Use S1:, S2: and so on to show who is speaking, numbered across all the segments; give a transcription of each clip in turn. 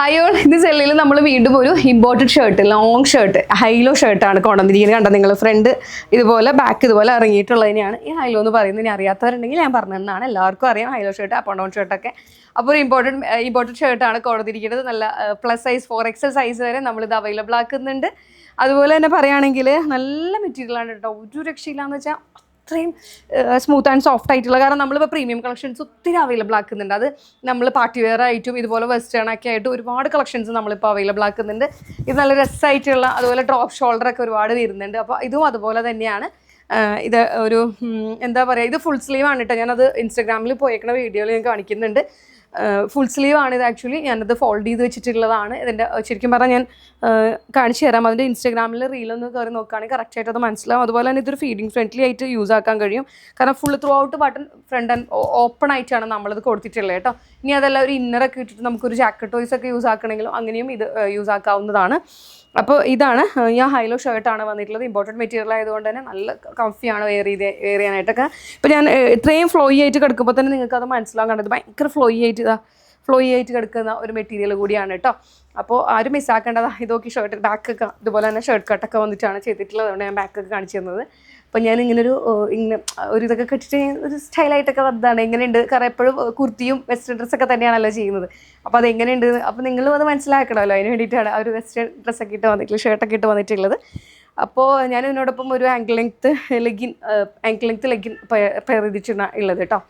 S1: Hi all ഇത് സെല്ലിൽ നമ്മൾ വീണ്ടും ഒരു imported shirt long shirt high low ഷർട്ടാണ് കൊണ്ടുവന്നിരിക്കുന്നത് കണ്ടോ നിങ്ങൾ ഫ്രണ്ട് ഇതുപോലെ ബാക്ക് ഇതുപോലെ ഇറങ്ങിയിട്ടുള്ളതിനെയാണ് ഈ ഹൈലോ എന്ന് പറയുന്നത്. ഇനി അറിയാത്തവരുണ്ടെങ്കിൽ ഞാൻ പറഞ്ഞതെന്നാണ് എല്ലാവർക്കും അറിയാം ഹൈലോ ഷർട്ട് അപ്പ് ഡൗൺ ഷർട്ടൊക്കെ അപ്പോൾ ഒരു ഇമ്പോർട്ടന്റ് ഇമ്പോർട്ടഡ് ഷർട്ടാണ് കൊണ്ടുവന്നിരിക്കുന്നത്. നല്ല plus size four XL size വരെ നമ്മളിത് അവൈലബിൾ ആക്കുന്നുണ്ട്. അതുപോലെ തന്നെ പറയുകയാണെങ്കിൽ നല്ല മെറ്റീരിയലാണ് കേട്ടോ. ഒരു രക്ഷയില്ലാന്ന് വെച്ചാൽ അത്രയും സ്മൂത്ത് ആൻഡ് സോഫ്റ്റ് ആയിട്ടുള്ള കാരണം നമ്മളിപ്പോൾ പ്രീമിയം കളക്ഷൻസ് ഒത്തിരി അവൈലബിൾ ആക്കുന്നുണ്ട്. അത് നമ്മൾ പാർട്ടി വെയർ ആയിട്ടും ഇതുപോലെ വെസ്റ്റേൺ ഒക്കെ ആയിട്ട് ഒരുപാട് കളക്ഷൻസ് നമ്മളിപ്പോൾ അവൈലബിൾ ആക്കുന്നുണ്ട്. ഇത് നല്ല രസമായിട്ടുള്ള അതുപോലെ ഡ്രോപ്പ് ഷോൾഡർ ഒക്കെ ഒരുപാട് വരുന്നുണ്ട്. അപ്പോൾ ഇതും അതുപോലെ തന്നെയാണ്. ഇത് ഒരു എന്താ പറയുക ഇത് ഫുൾ സ്ലീവ് ആണ് കേട്ടോ ഞാനത് ഇൻസ്റ്റാഗ്രാമിൽ പോയേക്കുന്ന വീഡിയോയിൽ ഞാൻ കാണിക്കുന്നുണ്ട്. ഫുൾ സ്ലീവ് ആണ് ഇത് ആക്ച്വലി ഞാനത് ഫോൾഡ് ചെയ്ത് വെച്ചിട്ടുള്ളതാണ്. ഇതിന്റെ ശരിക്കും പറഞ്ഞാൽ ഞാൻ കാണിച്ചു തരാം. അതിന്റെ ഇൻസ്റ്റാഗ്രാമിൽ റീലൊന്ന് കയറി നോക്കുകയാണെങ്കിൽ കറക്റ്റായിട്ട് അത് മനസ്സിലാവും. അതുപോലെ തന്നെ ഇതൊരു ഫീഡിങ് ഫ്രണ്ട്ലി ആയിട്ട് യൂസ് ആക്കാൻ കഴിയും. കാരണം full throughout button front and open ആയിട്ടാണ് നമ്മളത് കൊടുത്തിട്ടുള്ളത് കേട്ടോ. ഇനി അതെല്ലാം ഒരു ഇന്നറൊക്കെ ഇട്ടിട്ട് നമുക്കൊരു ജാക്കറ്റ് ടോയ്സ് ഒക്കെ യൂസ് ആക്കണമെങ്കിലും അങ്ങനെയും ഇത് യൂസ് ആക്കാവുന്നതാണ്. അപ്പോൾ ഇതാണ് ഞാൻ ഹൈലോ ഷർട്ടാണ് വന്നിട്ടുള്ളത്. ഇമ്പോർട്ടന്റ് മെറ്റീരിയൽ ആയതുകൊണ്ട് തന്നെ നല്ല കംഫിയാണ് വെയർ ചെയ്ത് വെയർ ചെയ്യാനായിട്ടൊക്കെ. ഇപ്പോൾ ഞാൻ ഇത്രയും ഫ്ലോയി ആയിട്ട് കിടക്കുമ്പോൾ തന്നെ നിങ്ങൾക്ക് അത് മനസ്സിലാകാൻ കണ്ടത് ഭയങ്കര ഫ്ലോയി ആയിട്ട് ഇതാ ഫ്ലോയി ആയിട്ട് കിടക്കുന്ന ഒരു മെറ്റീരിയൽ കൂടിയാണ് കേട്ടോ അപ്പോൾ ആരും മിസ്സാക്കേണ്ടതാ ഇതൊക്കെ ഷർട്ട് ബാക്കൊക്കെ ഇതുപോലെ തന്നെ ഷർട്ട് കട്ടൊക്കെ വന്നിട്ടാണ് ചെയ്തിട്ടുള്ളത്. അതുകൊണ്ട് ഞാൻ ബാക്കൊക്കെ കാണിച്ചു തന്നത്. അപ്പോൾ ഞാൻ ഇങ്ങനെ ഒരു ഇങ്ങനെ ഒരു ഇതൊക്കെ കെട്ടിട്ട് ഒരു സ്റ്റൈലായിട്ടൊക്കെ വന്നതാണ്. എങ്ങനെയുണ്ട്? കാരണം എപ്പോഴും കുർത്തിയും വെസ്റ്റേൺ ഡ്രസ്സൊക്കെ തന്നെയാണല്ലോ ചെയ്യുന്നത്. അപ്പോൾ അത് എങ്ങനെയുണ്ട്? അപ്പോൾ നിങ്ങളും അത് മനസ്സിലാക്കണമല്ലോ. അതിന് വേണ്ടിയിട്ടാണ് ആ ഒരു വെസ്റ്റേൺ ഡ്രസ്സൊക്കെ ഇട്ട് വന്നിട്ടുള്ളത് ഷർട്ടൊക്കെ ഇട്ട് വന്നിട്ടുള്ളത്. അപ്പോൾ ഞാൻ ഇതിനോടൊപ്പം ഒരു ankle length legging ankle length legging pair ചെയ്തിട്ടാണ് ഉള്ളത് കേട്ടോ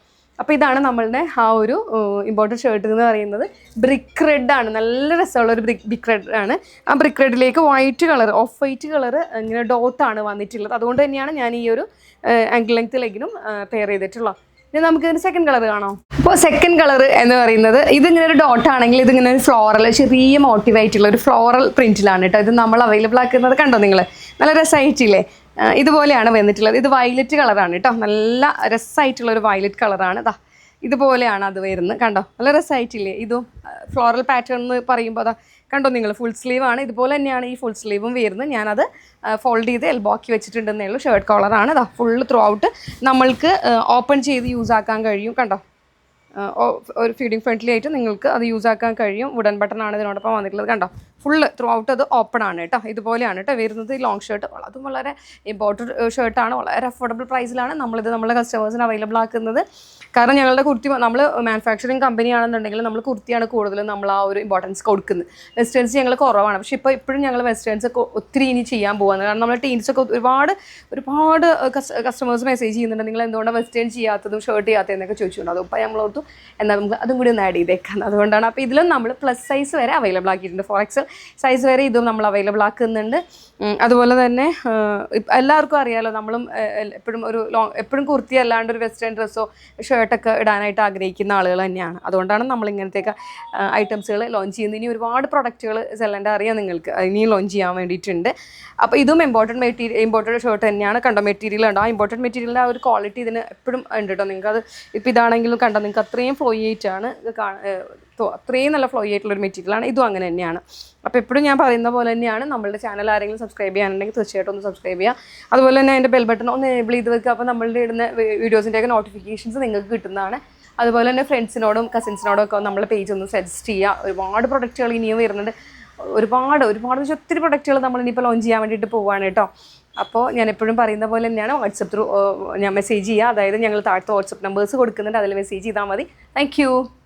S1: അപ്പോൾ ഇതാണ് നമ്മളുടെ ആ ഒരു ഇമ്പോർട്ടന്റ് ഷർട്ട് എന്ന് പറയുന്നത്. ബ്രിക്ക് റെഡ് ആണ്. നല്ല രസമുള്ള ഒരു ബ്രിക് ബ്രിക്ക് റെഡ് ആണ്. ആ brick റെഡിലേക്ക് white colour off white colour ഇങ്ങനെ ഡോത്താണ് വന്നിട്ടുള്ളത്. അതുകൊണ്ട് തന്നെയാണ് ഞാൻ ഈ ഒരു ആങ്കിൾ ലെങ്ത് ലെഗിനും പെയർ ചെയ്തിട്ടുള്ളത്. ഇനി നമുക്ക് ഇതിന് സെക്കൻഡ് കളർ കാണാം. അപ്പോൾ സെക്കൻഡ് കളർ എന്ന് പറയുന്നത് ഇതിങ്ങനെ ഒരു ഡോട്ട് ആണെങ്കിൽ ഇതിങ്ങനെ ഒരു ഫ്ലോറൽ ചെറിയ മോട്ടീവ് ആയിട്ടുള്ള ഒരു ഫ്ലോറൽ പ്രിന്റിലാണ് കേട്ടോ ഇത് നമ്മൾ അവൈലബിൾ ആക്കുന്നത്. കണ്ടോ നിങ്ങൾ നല്ല രസമായിട്ടില്ലേ ഇതുപോലെയാണ് വന്നിട്ടുള്ളത്. ഇത് വയലറ്റ് കളറാണ് കേട്ടോ. നല്ല രസമായിട്ടുള്ള ഒരു വയലറ്റ് കളറാണ് ഇതാ ഇതുപോലെയാണ് അത് വരുന്നത്. കണ്ടോ? നല്ല രസമായിട്ടില്ലേ ഇതും ഫ്ലോറൽ പാറ്റേൺ എന്ന് പറയുമ്പോൾ അതാ കണ്ടോ നിങ്ങൾ? ഫുൾ സ്ലീവാണ് ഇതുപോലെ തന്നെയാണ് ഈ ഫുൾ സ്ലീവും വരുന്നത്. ഞാനത് ഫോൾഡ് ചെയ്ത് എൽബോക്കി വെച്ചിട്ടുണ്ടെന്നേ ഉള്ളൂ. ഷർട്ട് കോളറാണ് ഇതാ ഫുൾ ത്രൂ ഔട്ട് നമ്മൾക്ക് ഓപ്പൺ ചെയ്ത് യൂസ് ആക്കാൻ കഴിയും. കണ്ടോ? ഒരു ഫീഡിങ് ഫ്രണ്ട്ലി ആയിട്ട് നിങ്ങൾക്ക് അത് യൂസ് ആക്കാൻ കഴിയും. വുഡൻ ബട്ടൺ ആണ് ഇതിനോടൊപ്പം വന്നിട്ടുള്ളത്. കണ്ടോ? ഫുള്ള് ത്രൂ ഔട്ട് അത് ഓപ്പൺ ആണ് കേട്ടോ. ഇതുപോലെയാണ് കേട്ടോ വരുന്നത് ഈ ലോങ് ഷർട്ട് അതും വളരെ ഇമ്പോർട്ടന്റ് ഷർട്ടാണ് വളരെ അഫോർഡബിൾ പ്രൈസിലാണ് നമ്മളിത് നമ്മളെ കസ്റ്റമേഴ്സിന് അവൈലബിൾ ആക്കുന്നത്. കാരണം ഞങ്ങളുടെ കുർത്തി നമ്മൾ മാനുഫാക്ചറിങ് കമ്പനിയാണെന്നുണ്ടെങ്കിൽ നമ്മൾ കുർത്തിയാണ് കൂടുതലും നമ്മൾ ആ ഒരു ഇമ്പോർട്ടൻസ് കൊടുക്കുന്നത്. വെസ്റ്റേൺസ് ഞങ്ങൾ കുറവാണ്. പക്ഷേ ഇപ്പോൾ ഇപ്പോഴും ഞങ്ങൾ വെസ്റ്റേൺസ് ഒക്കെ ഒത്തിരി ഇനി ചെയ്യാൻ പോകുന്നത് കാരണം നമ്മൾ ടീൻസൊക്കെ ഒരുപാട് ഒരുപാട് കസ്റ്റമേഴ്സ് മെസ്സേജ് ചെയ്യുന്നുണ്ട്. നിങ്ങൾ എന്തുകൊണ്ടാണ് വെസ്റ്റേൺ ചെയ്യാത്തതും ഷർട്ട് ചെയ്യാത്തതെന്നൊക്കെ ചോദിച്ചുകൊണ്ട്. അതും നമ്മൾ ഓർത്തു എന്നാൽ നമുക്ക് അതും കൂടി ഒന്ന് ആഡ് ചെയ്തേക്കാം. അതുകൊണ്ടാണ്. അപ്പോൾ ഇതിലും നമ്മൾ പ്ലസ് സൈസ് വരെ അവൈലബിൾ ആക്കിയിട്ടുണ്ട്. ഫോർ എക്സൽ സൈസ് വരെ ഇതും നമ്മൾ അവൈലബിൾ ആക്കുന്നുണ്ട്. അതുപോലെ തന്നെ എല്ലാവർക്കും അറിയാലോ നമ്മളും എപ്പോഴും ഒരു ലോങ് എപ്പോഴും കുർത്തി അല്ലാണ്ട് ഒരു വെസ്റ്റേൺ ഡ്രസ്സോ ഷർട്ടൊക്കെ ഇടാനായിട്ട് ആഗ്രഹിക്കുന്ന ആളുകൾ തന്നെയാണ്. അതുകൊണ്ടാണ് നമ്മൾ ഇങ്ങനത്തെയൊക്കെ ഐറ്റംസുകൾ ലോഞ്ച് ചെയ്യുന്നത്. ഇനി ഒരുപാട് പ്രൊഡക്റ്റുകൾ സെല്ലന്റെ അറിയാം നിങ്ങൾക്ക്. ഇനിയും ലോഞ്ച് ചെയ്യാൻ വേണ്ടിയിട്ടുണ്ട്. അപ്പോൾ ഇതും ഇമ്പോർട്ടന്റ് മെറ്റീരിയൽ ഇമ്പോർട്ടന്റ് ഷർട്ട് തന്നെയാണ്. കണ്ടോ മെറ്റീരിയൽ ഉണ്ടോ ആ ഇമ്പോർട്ടന്റ് മെറ്റീരിയലിന്റെ ആ ഒരു ക്വാളിറ്റി ഇതിന് എപ്പോഴും ഉണ്ട് കേട്ടോ നിങ്ങൾക്ക് അത് ഇപ്പോൾ ഇതാണെങ്കിലും കണ്ടോ? നിങ്ങൾക്ക് അത്രയും ഫ്ലോയിറ്റ് ആണ് ഇത് തോ- അത്രയും നല്ല ഫ്ലോയി ആയിട്ടുള്ള ഒരു മെറ്റീരിയലാണ് ഇതും അങ്ങനെ തന്നെയാണ്. അപ്പോൾ എപ്പോഴും ഞാൻ പറയുന്ന പോലെ തന്നെയാണ്. നമ്മളുടെ ചാനൽ ആരെങ്കിലും സബ്സ്ക്രൈബ് ചെയ്യാനുണ്ടെങ്കിൽ തീർച്ചയായിട്ടും ഒന്ന് സബ്സ്ക്രൈബ് ചെയ്യുക. അതുപോലെ തന്നെ അതിന്റെ ബെൽ ബട്ടൺ ഒന്ന് എനേബിൾ ചെയ്ത് വെക്കുക. അപ്പോൾ നമ്മളുടെ ഇടുന്ന വീഡിയോസിന്റെയൊക്കെ നോട്ടിഫിക്കേഷൻസ് നിങ്ങൾക്ക് കിട്ടുന്നതാണ്. അതുപോലെ തന്നെ ഫ്രണ്ട്സിനോടും കസിൻസിനോടും ഒക്കെ നമ്മളെ പേജ് ഒന്ന് സജസ്റ്റ് ചെയ്യുക. ഒരുപാട് പ്രൊഡക്റ്റുകൾ ഇനിയും വരുന്നുണ്ട്. ഒരുപാട് ഒരുപാട് ഒത്തിരി പ്രൊഡക്റ്റുകൾ നമ്മൾ ഇനിയിപ്പോൾ ലോഞ്ച് ചെയ്യാൻ വേണ്ടിയിട്ട് പോവാണ് കേട്ടോ. അപ്പോൾ ഞാൻ എപ്പോഴും പറയുന്ന പോലെ തന്നെയാണ്. വാട്സപ്പ് ത്രൂ ഞാൻ മെസ്സേജ് ചെയ്യുക. അതായത് ഞങ്ങൾ താഴത്തെ വാട്സപ്പ് നമ്പേഴ്സ് കൊടുക്കുന്നുണ്ട്. അതിൽ മെസ്സേജ് ചെയ്താൽ മതി. താങ്ക്